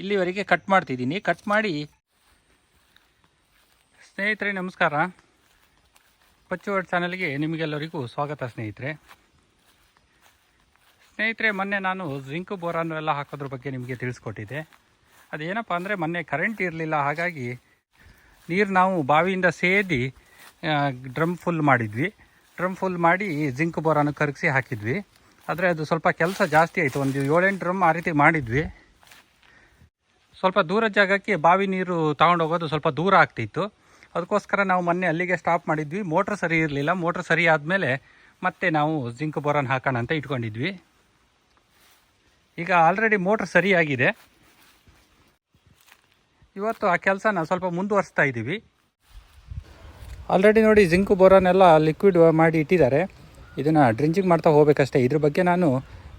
ಇಲ್ಲಿವರೆಗೆ ಕಟ್ ಮಾಡ್ತಿದ್ದೀನಿ. ಕಟ್ ಮಾಡಿ. ಸ್ನೇಹಿತರೆ, ನಮಸ್ಕಾರ. ಪಚ್ಚುವಡ್ ಚಾನಲ್ಗೆ ನಿಮಗೆಲ್ಲರಿಗೂ ಸ್ವಾಗತ ಸ್ನೇಹಿತರೆ. ಸ್ನೇಹಿತರೆ, ಮೊನ್ನೆ ನಾನು ಜಿಂಕ್ ಬೋರಾನು ಎಲ್ಲ ಹಾಕೋದ್ರ ಬಗ್ಗೆ ನಿಮಗೆ ತಿಳಿಸ್ಕೊಟ್ಟಿದ್ದೆ. ಅದೇನಪ್ಪ ಅಂದರೆ, ಮೊನ್ನೆ ಕರೆಂಟ್ ಇರಲಿಲ್ಲ, ಹಾಗಾಗಿ ನೀರು ನಾವು ಬಾವಿಯಿಂದ ಸೇದಿ ಡ್ರಮ್ ಫುಲ್ ಮಾಡಿದ್ವಿ. ಡ್ರಮ್ ಫುಲ್ ಮಾಡಿ ಜಿಂಕ್ ಬೋರಾನು ಕರಗಿಸಿ ಹಾಕಿದ್ವಿ. ಆದರೆ ಅದು ಸ್ವಲ್ಪ ಕೆಲಸ ಜಾಸ್ತಿ ಆಯಿತು. ಒಂದು ಏಳೆಂಟು ಡ್ರಮ್ ಆ ರೀತಿ ಮಾಡಿದ್ವಿ. ಸ್ವಲ್ಪ ದೂರ ಜಾಗಕ್ಕೆ ಬಾವಿ ನೀರು ತಗೊಂಡು ಹೋಗೋದು ಸ್ವಲ್ಪ ದೂರ ಆಗ್ತಿತ್ತು. ಅದಕ್ಕೋಸ್ಕರ ನಾವು ಮೊನ್ನೆ ಅಲ್ಲಿಗೆ ಸ್ಟಾಪ್ ಮಾಡಿದ್ವಿ. ಮೋಟ್ರ್ ಸರಿ ಇರಲಿಲ್ಲ. ಮೋಟ್ರ್ ಸರಿ ಆದಮೇಲೆ ಮತ್ತೆ ನಾವು ಜಿಂಕ್ ಬೋರನ್ ಹಾಕೋಣ ಅಂತ ಇಟ್ಕೊಂಡಿದ್ವಿ. ಈಗ ಆಲ್ರೆಡಿ ಮೋಟ್ರ್ ಸರಿಯಾಗಿದೆ ಇವತ್ತು ಆ ಕೆಲಸನ ಸ್ವಲ್ಪ ಮುಂದುವರಿಸ್ತಾ ಇದ್ದೀವಿ ಆಲ್ರೆಡಿ ನೋಡಿ ಜಿಂಕ್ ಬೋರನ್ ಎಲ್ಲ ಲಿಕ್ವಿಡ್ ಮಾಡಿ ಇಟ್ಟಿದ್ದಾರೆ. ಇದನ್ನು ಡ್ರಿಂಜಿಂಗ್ ಮಾಡ್ತಾ ಹೋಗಬೇಕಷ್ಟೇ. ಇದ್ರ ಬಗ್ಗೆ ನಾನು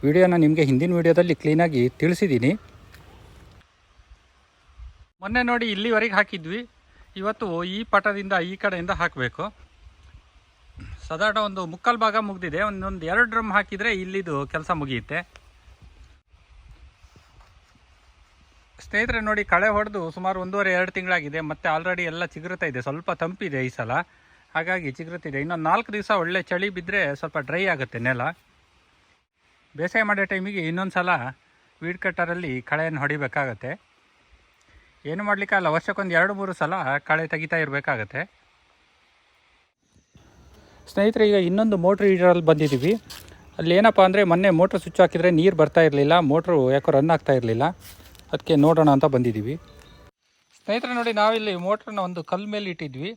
ವಿಡಿಯೋನ ನಿಮಗೆ ಹಿಂದಿನ ವಿಡಿಯೋದಲ್ಲಿ ಕ್ಲೀನಾಗಿ ತಿಳಿಸಿದ್ದೀನಿ ಮೊನ್ನೆ ನೋಡಿ ಇಲ್ಲಿವರೆಗೆ ಹಾಕಿದ್ವಿ. ಇವತ್ತು ಈ ಪಟದಿಂದ ಈ ಕಡೆಯಿಂದ ಹಾಕಬೇಕು. ಸಾಧಾರಣ ಒಂದು ಮುಕ್ಕಾಲು ಭಾಗ ಮುಗ್ದಿದೆ. ಒಂದೊಂದು ಎರಡು ಡ್ರಮ್ ಹಾಕಿದರೆ ಇಲ್ಲಿದು ಕೆಲಸ ಮುಗಿಯುತ್ತೆ. ಸ್ನೇಹಿತರೆ ನೋಡಿ ಕಳೆ ಹೊಡೆದು ಸುಮಾರು ಒಂದೂವರೆ, ಎರಡು ತಿಂಗಳಾಗಿದೆ. ಮತ್ತೆ ಆಲ್ರೆಡಿ ಎಲ್ಲ ಚಿಗುರುತ್ತಾ ಇದೆ. ಸ್ವಲ್ಪ ತಂಪಿದೆ ಈ ಸಲ. ಹಾಗಾಗಿ ಚಿಗುರುತ್ತಿದೆ ಇನ್ನೊಂದು ನಾಲ್ಕು ದಿವಸ ಒಳ್ಳೆ ಚಳಿ ಬಿದ್ದರೆ ಸ್ವಲ್ಪ ಡ್ರೈ ಆಗುತ್ತೆ ನೆಲ. ಬೇಸಾಯ ಮಾಡೋ ಟೈಮಿಗೆ ಇನ್ನೊಂದು ಸಲ ವೀಡ್ ಕಟ್ಟರಲ್ಲಿ ಕಳೆಯನ್ನು ಹೊಡಿಬೇಕಾಗತ್ತೆ. ಏನು ಮಾಡಲಿಕ್ಕಲ್ಲ ವರ್ಷಕ್ಕೊಂದು ಎರಡು, ಮೂರು ಸಲ ಕಳೆ ತೆಗಿತಾ ಇರಬೇಕಾಗತ್ತೆ. ಸ್ನೇಹಿತರೆ, ಈಗ ಇನ್ನೊಂದು ಮೋಟ್ರ್ ಹೀಟರಲ್ಲಿ ಬಂದಿದ್ದೀವಿ. ಅಲ್ಲಿ ಏನಪ್ಪ ಅಂದರೆ ಮೊನ್ನೆ ಮೋಟ್ರ್ ಸ್ವಿಚ್ ಹಾಕಿದರೆ ನೀರು ಬರ್ತಾ ಇರಲಿಲ್ಲ, ಮೋಟ್ರು ಯಾಕೋ ರನ್ ಆಗ್ತಾ ಇರಲಿಲ್ಲ. ಅದಕ್ಕೆ ನೋಡೋಣ ಅಂತ ಬಂದಿದ್ದೀವಿ. ಸ್ನೇಹಿತರೆ, ನೋಡಿ, ನಾವಿಲ್ಲಿ ಮೋಟ್ರನ್ನ ಒಂದು ಕಲ್ಲು ಮೇಲೆ ಇಟ್ಟಿದ್ವಿ.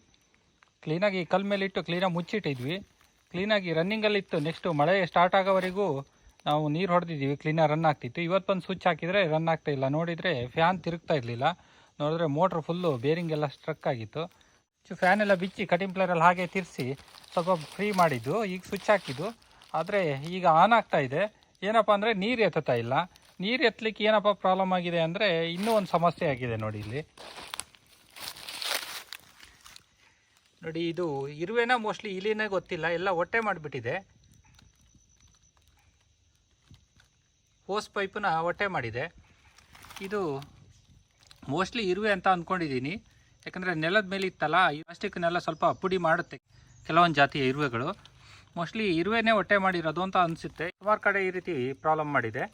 ಕ್ಲೀನಾಗಿ ಕಲ್ ಮೇಲೆ ಇಟ್ಟು ಕ್ಲೀನಾಗಿ ಮುಚ್ಚಿಟ್ಟಿದ್ವಿ. ಕ್ಲೀನಾಗಿ ರನ್ನಿಂಗಲ್ಲಿತ್ತು ನೆಕ್ಸ್ಟು ಮಳೆ ಸ್ಟಾರ್ಟ್ ಆಗೋವರೆಗೂ ನಾವು ನೀರು ಹೊಡೆದಿದ್ದೀವಿ. ಕ್ಲೀನಾಗಿ ರನ್ ಆಗ್ತಿತ್ತು. ಇವತ್ತು ಬಂದು ಸ್ವಿಚ್ ಹಾಕಿದರೆ ರನ್ ಆಗ್ತಾ ಇಲ್ಲ. ನೋಡಿದರೆ ಫ್ಯಾನ್ ತಿರುಗ್ತಾ ಇರಲಿಲ್ಲ. ನೋಡಿದ್ರೆ ಮೋಟ್ರ್ ಫುಲ್ಲು ಬೇರಿಂಗ್ ಎಲ್ಲ ಸ್ಟ್ರಕ್ ಆಗಿತ್ತು. ಫ್ಯಾನ್ ಎಲ್ಲ ಬಿಚ್ಚಿ ಕಟಿಂಗ್ ಪ್ಲೇರಲ್ಲಿ ಹಾಗೆ ತಿರ್ಸಿ ಸ್ವಲ್ಪ ಫ್ರೀ ಮಾಡಿದ್ದು. ಈಗ ಸ್ವಿಚ್ ಹಾಕಿದ್ದು. ಆದರೆ ಈಗ ಆನ್ ಆಗ್ತಾ ಇದೆ. ಏನಪ್ಪ ಅಂದರೆ ನೀರು ಎತ್ತುತ್ತಾ ಇಲ್ಲ. ನೀರು ಎತ್ತಲಿಕ್ಕೆ ಏನಪ್ಪ ಪ್ರಾಬ್ಲಮ್ ಆಗಿದೆ ಅಂದರೆ ಇನ್ನೂ ಒಂದು ಸಮಸ್ಯೆ ಆಗಿದೆ ನೋಡಿ ಇಲ್ಲಿ. ನೋಡಿ, ಇದು ಇರುವೆನ ಮೋಸ್ಟ್ಲಿ ಇಲಿನೇ ಗೊತ್ತಿಲ್ಲ. ಎಲ್ಲ ಹೊಟ್ಟೆ ಮಾಡಿಬಿಟ್ಟಿದೆ. ಹೋಸ್ ಪೈಪನ್ನ ಹೊಟ್ಟೆ ಮಾಡಿದೆ. ಇದು ಮೋಸ್ಟ್ಲಿ ಇರುವೆ ಅಂತ ಅಂದ್ಕೊಂಡಿದ್ದೀನಿ ಯಾಕಂದರೆ ನೆಲದ ಮೇಲೆ ಇತ್ತಲ್ಲ ಪ್ಲಾಸ್ಟಿಕ್ನೆಲ್ಲ ಸ್ವಲ್ಪ ಪುಡಿ ಮಾಡುತ್ತೆ ಕೆಲವೊಂದು ಜಾತಿಯ ಇರುವೆಗಳು. ಮೋಸ್ಟ್ಲಿ ಇರುವೆನೇ ಹೊಟ್ಟೆ ಮಾಡಿರೋದು ಅಂತ ಅನಿಸುತ್ತೆ. ಸುಮಾರು ಕಡೆ ಈ ರೀತಿ ಪ್ರಾಬ್ಲಮ್ ಮಾಡಿದೆ.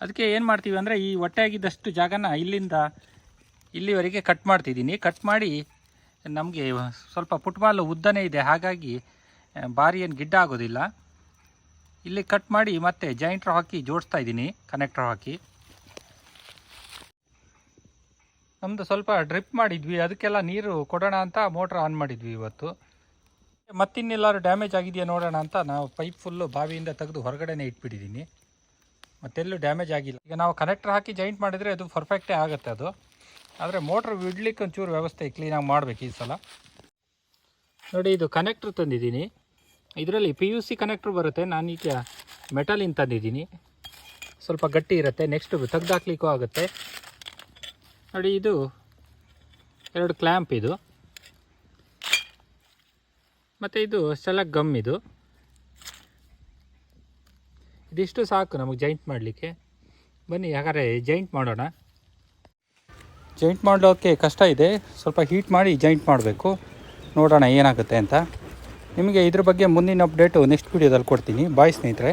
ಅದಕ್ಕೆ ಏನು ಮಾಡ್ತೀವಿ ಅಂದರೆ, ಈ ಹೊಟ್ಟೆ ಆಗಿದ್ದಷ್ಟು ಜಾಗನ ಇಲ್ಲಿಂದ ಇಲ್ಲಿವರೆಗೆ ಕಟ್ ಮಾಡ್ತಿದ್ದೀನಿ ಕಟ್ ಮಾಡಿ ನಮಗೆ ಸ್ವಲ್ಪ ಫುಟ್ಬಾಲ್ ಉದ್ದನೇ ಇದೆ. ಹಾಗಾಗಿ ಭಾರಿ ಏನು ಗಿಡ್ಡ ಆಗೋದಿಲ್ಲ. ಇಲ್ಲಿ ಕಟ್ ಮಾಡಿ ಮತ್ತೆ ಜಾಯಿಂಟ್ರ್ ಹಾಕಿ ಜೋಡಿಸ್ತಾ ಇದ್ದೀನಿ ಕನೆಕ್ಟರ್ ಹಾಕಿ. ನಮ್ಮದು ಸ್ವಲ್ಪ ಡ್ರಿಪ್ ಮಾಡಿದ್ವಿ, ಅದಕ್ಕೆಲ್ಲ ನೀರು ಕೊಡೋಣ ಅಂತ ಮೋಟ್ರ್ ಆನ್ ಮಾಡಿದ್ವಿ ಇವತ್ತು. ಮತ್ತಿನ್ನೆಲ್ಲರೂ ಡ್ಯಾಮೇಜ್ ಆಗಿದೆಯಾ ನೋಡೋಣ ಅಂತ ನಾವು ಪೈಪ್ ಫುಲ್ಲು ಬಾವಿಯಿಂದ ತೆಗೆದು ಹೊರಗಡೆನೇ ಇಟ್ಬಿಟ್ಟಿದ್ದೀನಿ. ಮತ್ತೆಲ್ಲೂ ಡ್ಯಾಮೇಜ್ ಆಗಿಲ್ಲ. ಈಗ ನಾವು ಕನೆಕ್ಟರ್ ಹಾಕಿ ಜಾಯಿಂಟ್ ಮಾಡಿದರೆ ಅದು ಪರ್ಫೆಕ್ಟೇ ಆಗುತ್ತೆ ಅದು. ಆದರೆ ಮೋಟ್ರ್ ಬಿಡ್ಲಿಕ್ಕೆ ಒಂಚೂರು ವ್ಯವಸ್ಥೆ ಕ್ಲೀನಾಗಿ ಮಾಡಬೇಕು ಈ ಸಲ. ನೋಡಿ, ಇದು ಕನೆಕ್ಟ್ರ್ ತಂದಿದ್ದೀನಿ. ಇದರಲ್ಲಿ ಪಿ ಯು ಸಿ ಕನೆಕ್ಟ್ರ್ ಬರುತ್ತೆ. ನಾನೀಗ ಮೆಟಲಿಂದ ತಂದಿದ್ದೀನಿ. ಸ್ವಲ್ಪ ಗಟ್ಟಿ ಇರುತ್ತೆ. ನೆಕ್ಸ್ಟ್ ತೆಗ್ದಾಕ್ಲಿಕ್ಕೂ ಆಗುತ್ತೆ. ನೋಡಿ, ಇದು ಎರಡು ಕ್ಲ್ಯಾಂಪ್ ಇದು. ಮತ್ತು ಇದು ಸೆಲಕ್ ಗಮ್ ಇದು. ಇದಿಷ್ಟು ಸಾಕು ನಮಗೆ ಜಾಯಿಂಟ್ ಮಾಡಲಿಕ್ಕೆ. ಬನ್ನಿ ಯಾಕಂದರೆ ಜಾಯಿಂಟ್ ಮಾಡೋಣ. ಜಾಯಿಂಟ್ ಮಾಡೋಕ್ಕೆ ಕಷ್ಟ ಇದೆ. ಸ್ವಲ್ಪ ಹೀಟ್ ಮಾಡಿ ಜಾಯಿಂಟ್ ಮಾಡಬೇಕು. ನೋಡೋಣ ಏನಾಗುತ್ತೆ ಅಂತ. ನಿಮಗೆ ಇದ್ರ ಬಗ್ಗೆ ಮುಂದಿನ ಅಪ್ಡೇಟು ನೆಕ್ಸ್ಟ್ ವೀಡಿಯೋದಲ್ಲಿ ಕೊಡ್ತೀನಿ. ಬಾಯ್ ಸ್ನೇಹಿತರೆ.